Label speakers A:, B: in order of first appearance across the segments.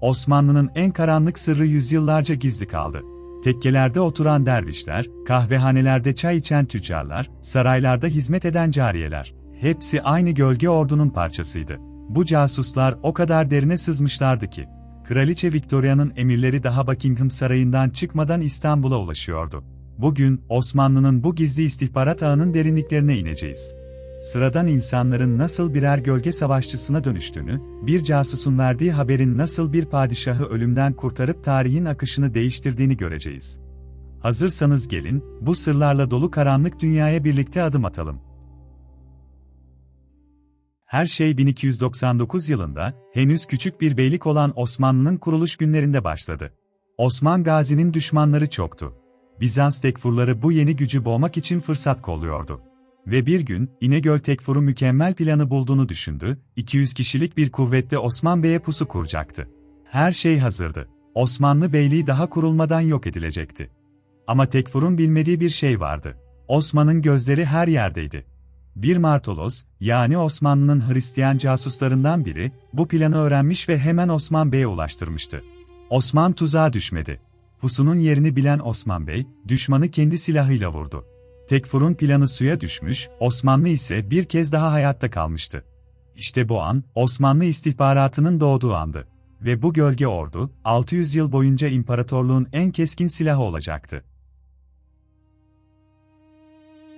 A: Osmanlı'nın en karanlık sırrı yüzyıllarca gizli kaldı. Tekkelerde oturan dervişler, kahvehanelerde çay içen tüccarlar, saraylarda hizmet eden cariyeler. Hepsi aynı gölge ordunun parçasıydı. Bu casuslar o kadar derine sızmışlardı ki, Kraliçe Victoria'nın emirleri daha Buckingham Sarayı'ndan çıkmadan İstanbul'a ulaşıyordu. Bugün, Osmanlı'nın bu gizli istihbarat ağının derinliklerine ineceğiz. Sıradan insanların nasıl birer gölge savaşçısına dönüştüğünü, bir casusun verdiği haberin nasıl bir padişahı ölümden kurtarıp tarihin akışını değiştirdiğini göreceğiz. Hazırsanız gelin, bu sırlarla dolu karanlık dünyaya birlikte adım atalım. Her şey 1299 yılında, henüz küçük bir beylik olan Osmanlı'nın kuruluş günlerinde başladı. Osman Gazi'nin düşmanları çoktu. Bizans tekfurları bu yeni gücü boğmak için fırsat kolluyordu. Ve bir gün, İnegöl Tekfur'u mükemmel planı bulduğunu düşündü, 200 kişilik bir kuvvetle Osman Bey'e pusu kuracaktı. Her şey hazırdı. Osmanlı Beyliği daha kurulmadan yok edilecekti. Ama Tekfur'un bilmediği bir şey vardı. Osman'ın gözleri her yerdeydi. Bir Martolos, yani Osmanlı'nın Hristiyan casuslarından biri, bu planı öğrenmiş ve hemen Osman Bey'e ulaştırmıştı. Osman tuzağa düşmedi. Pusunun yerini bilen Osman Bey, düşmanı kendi silahıyla vurdu. Tekfur'un planı suya düşmüş, Osmanlı ise bir kez daha hayatta kalmıştı. İşte bu an, Osmanlı istihbaratının doğduğu andı. Ve bu gölge ordu, 600 yıl boyunca imparatorluğun en keskin silahı olacaktı.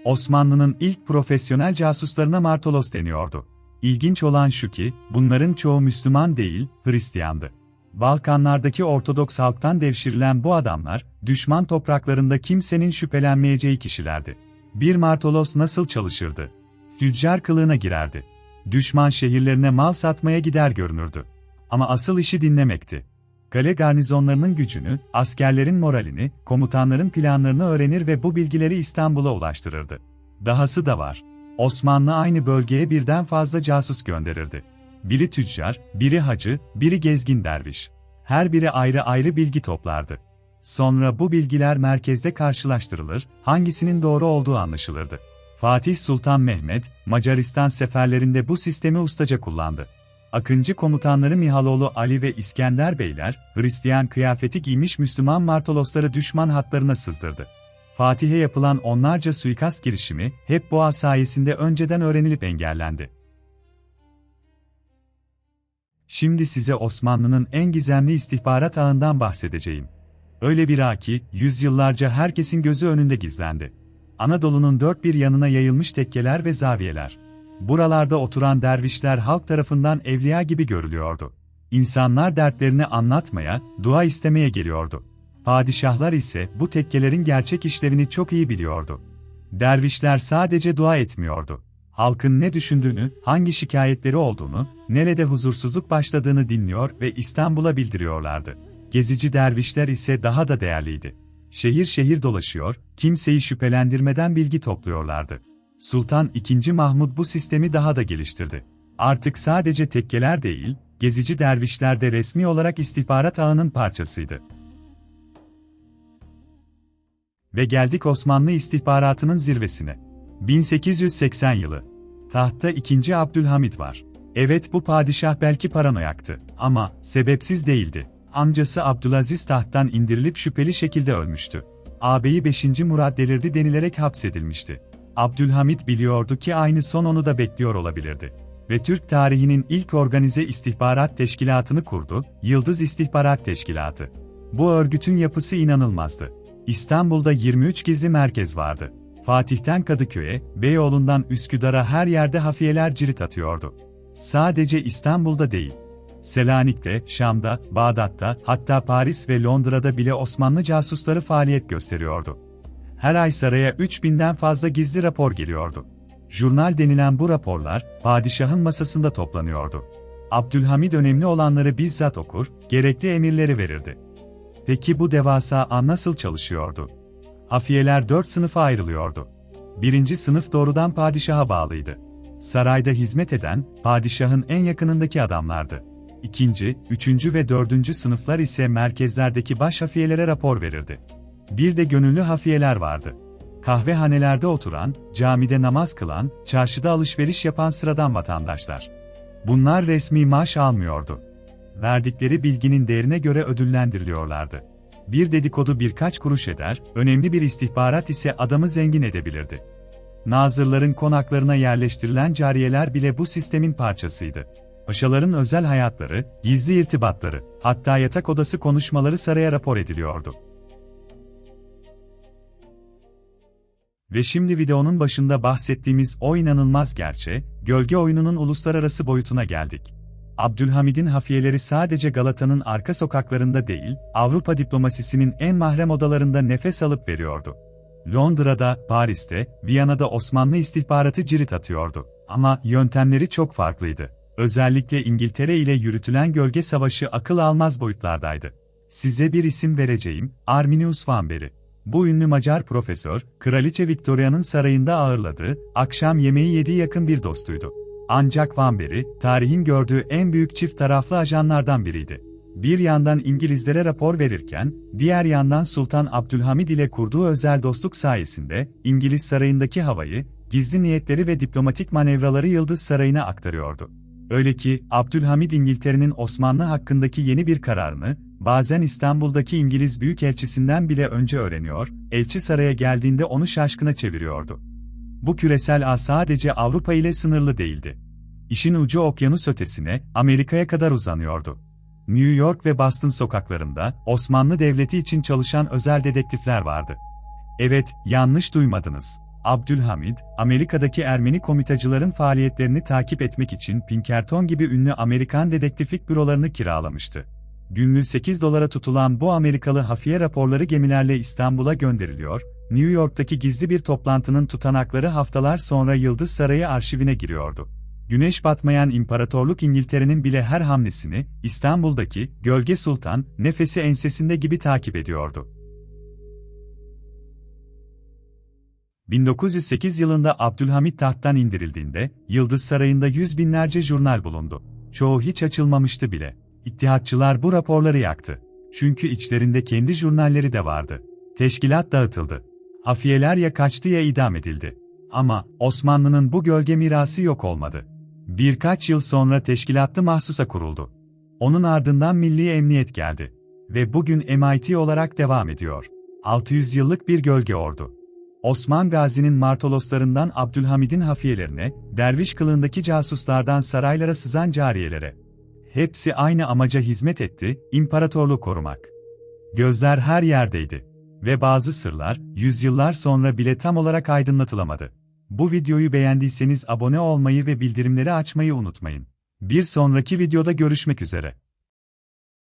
A: Osmanlı'nın ilk profesyonel casuslarına Martolos deniyordu. İlginç olan şu ki, bunların çoğu Müslüman değil, Hristiyandı. Balkanlardaki Ortodoks halktan devşirilen bu adamlar, düşman topraklarında kimsenin şüphelenmeyeceği kişilerdi. Bir Martolos nasıl çalışırdı? Tüccar kılığına girerdi. Düşman şehirlerine mal satmaya gider görünürdü. Ama asıl işi dinlemekti. Kale garnizonlarının gücünü, askerlerin moralini, komutanların planlarını öğrenir ve bu bilgileri İstanbul'a ulaştırırdı. Dahası da var. Osmanlı aynı bölgeye birden fazla casus gönderirdi. Biri tüccar, biri hacı, biri gezgin derviş. Her biri ayrı ayrı bilgi toplardı. Sonra bu bilgiler merkezde karşılaştırılır, hangisinin doğru olduğu anlaşılırdı. Fatih Sultan Mehmet, Macaristan seferlerinde bu sistemi ustaca kullandı. Akıncı komutanları Mihaloğlu Ali ve İskender Beyler, Hristiyan kıyafeti giymiş Müslüman Martolosları düşman hatlarına sızdırdı. Fatih'e yapılan onlarca suikast girişimi, hep boğa sayesinde önceden öğrenilip engellendi. Şimdi size Osmanlı'nın en gizemli istihbarat ağından bahsedeceğim. Öyle bir ağ ki, yüzyıllarca herkesin gözü önünde gizlendi. Anadolu'nun dört bir yanına yayılmış tekkeler ve zaviyeler. Buralarda oturan dervişler halk tarafından evliya gibi görülüyordu. İnsanlar dertlerini anlatmaya, dua istemeye geliyordu. Padişahlar ise bu tekkelerin gerçek işlerini çok iyi biliyordu. Dervişler sadece dua etmiyordu. Halkın ne düşündüğünü, hangi şikayetleri olduğunu, nerede huzursuzluk başladığını dinliyor ve İstanbul'a bildiriyorlardı. Gezici dervişler ise daha da değerliydi. Şehir şehir dolaşıyor, kimseyi şüphelendirmeden bilgi topluyorlardı. Sultan II. Mahmud bu sistemi daha da geliştirdi. Artık sadece tekkeler değil, gezici dervişler de resmi olarak istihbarat ağının parçasıydı. Ve geldik Osmanlı istihbaratının zirvesine. 1880 yılı. Tahtta 2. Abdülhamit var. Evet bu padişah belki paranoyaktı ama sebepsiz değildi. Amcası Abdülaziz tahttan indirilip şüpheli şekilde ölmüştü. Ağabeyi 5. Murat delirdi denilerek hapsedilmişti. Abdülhamit biliyordu ki aynı son onu da bekliyor olabilirdi. Ve Türk tarihinin ilk organize istihbarat teşkilatını kurdu, Yıldız İstihbarat Teşkilatı. Bu örgütün yapısı inanılmazdı. İstanbul'da 23 gizli merkez vardı. Fatih'ten Kadıköy'e, Beyoğlu'ndan Üsküdar'a her yerde hafiyeler cirit atıyordu. Sadece İstanbul'da değil. Selanik'te, Şam'da, Bağdat'ta, hatta Paris ve Londra'da bile Osmanlı casusları faaliyet gösteriyordu. Her ay saraya 3000'den fazla gizli rapor geliyordu. Jurnal denilen bu raporlar, padişahın masasında toplanıyordu. Abdülhamid önemli olanları bizzat okur, gerekli emirleri verirdi. Peki bu devasa ağ nasıl çalışıyordu? Hafiyeler dört sınıfa ayrılıyordu. Birinci sınıf doğrudan padişaha bağlıydı. Sarayda hizmet eden, padişahın en yakınındaki adamlardı. İkinci, üçüncü ve dördüncü sınıflar ise merkezlerdeki baş hafiyelere rapor verirdi. Bir de gönüllü hafiyeler vardı. Kahvehanelerde oturan, camide namaz kılan, çarşıda alışveriş yapan sıradan vatandaşlar. Bunlar resmi maaş almıyordu. verdikleri bilginin değerine göre ödüllendiriliyorlardı. Bir dedikodu birkaç kuruş eder, önemli bir istihbarat ise adamı zengin edebilirdi. Nazırların konaklarına yerleştirilen cariyeler bile bu sistemin parçasıydı. Paşaların özel hayatları, gizli irtibatları, hatta yatak odası konuşmaları saraya rapor ediliyordu. Ve şimdi videonun başında bahsettiğimiz o inanılmaz gerçe, gölge oyununun uluslararası boyutuna geldik. Abdülhamid'in hafiyeleri sadece Galata'nın arka sokaklarında değil, Avrupa diplomasisinin en mahrem odalarında nefes alıp veriyordu. Londra'da, Paris'te, Viyana'da Osmanlı istihbaratı cirit atıyordu. Ama yöntemleri çok farklıydı. Özellikle İngiltere ile yürütülen gölge savaşı akıl almaz boyutlardaydı. Size bir isim vereceğim, Arminius Vamberi. Bu ünlü Macar profesör, Kraliçe Victoria'nın sarayında ağırladığı, akşam yemeği yediği yakın bir dostuydu. Ancak Vamberi, tarihin gördüğü en büyük çift taraflı ajanlardan biriydi. Bir yandan İngilizlere rapor verirken, diğer yandan Sultan Abdülhamid ile kurduğu özel dostluk sayesinde, İngiliz sarayındaki havayı, gizli niyetleri ve diplomatik manevraları Yıldız Sarayı'na aktarıyordu. Öyle ki, Abdülhamid İngiltere'nin Osmanlı hakkındaki yeni bir kararını, bazen İstanbul'daki İngiliz Büyükelçisinden bile önce öğreniyor, elçi saraya geldiğinde onu şaşkına çeviriyordu. Bu küresel ağ sadece Avrupa ile sınırlı değildi. İşin ucu okyanus ötesine, Amerika'ya kadar uzanıyordu. New York ve Boston sokaklarında, Osmanlı Devleti için çalışan özel dedektifler vardı. Evet, yanlış duymadınız. Abdülhamid, Amerika'daki Ermeni komitacıların faaliyetlerini takip etmek için Pinkerton gibi ünlü Amerikan dedektiflik bürolarını kiralamıştı. Günlük 8 dolara tutulan bu Amerikalı hafiye raporları gemilerle İstanbul'a gönderiliyor, New York'taki gizli bir toplantının tutanakları haftalar sonra Yıldız Sarayı arşivine giriyordu. Güneş batmayan İmparatorluk İngiltere'nin bile her hamlesini, İstanbul'daki Gölge Sultan, nefesi ensesinde gibi takip ediyordu. 1908 yılında Abdülhamit tahttan indirildiğinde, Yıldız Sarayı'nda yüz binlerce jurnal bulundu. Çoğu hiç açılmamıştı bile. İttihatçılar bu raporları yaktı. Çünkü içlerinde kendi jurnalleri de vardı. Teşkilat dağıtıldı. Hafiyeler ya kaçtı ya idam edildi. Ama Osmanlı'nın bu gölge mirası yok olmadı. Birkaç yıl sonra teşkilatlı mahsusa kuruldu. Onun ardından Milli Emniyet geldi. Ve bugün MIT olarak devam ediyor. 600 yıllık bir gölge ordu. Osman Gazi'nin martoloslarından Abdülhamid'in hafiyelerine, derviş kılığındaki casuslardan saraylara sızan cariyelere. Hepsi aynı amaca hizmet etti, imparatorluğu korumak. Gözler her yerdeydi. Ve bazı sırlar, yüzyıllar sonra bile tam olarak aydınlatılamadı. Bu videoyu beğendiyseniz abone olmayı ve bildirimleri açmayı unutmayın. Bir sonraki videoda görüşmek üzere.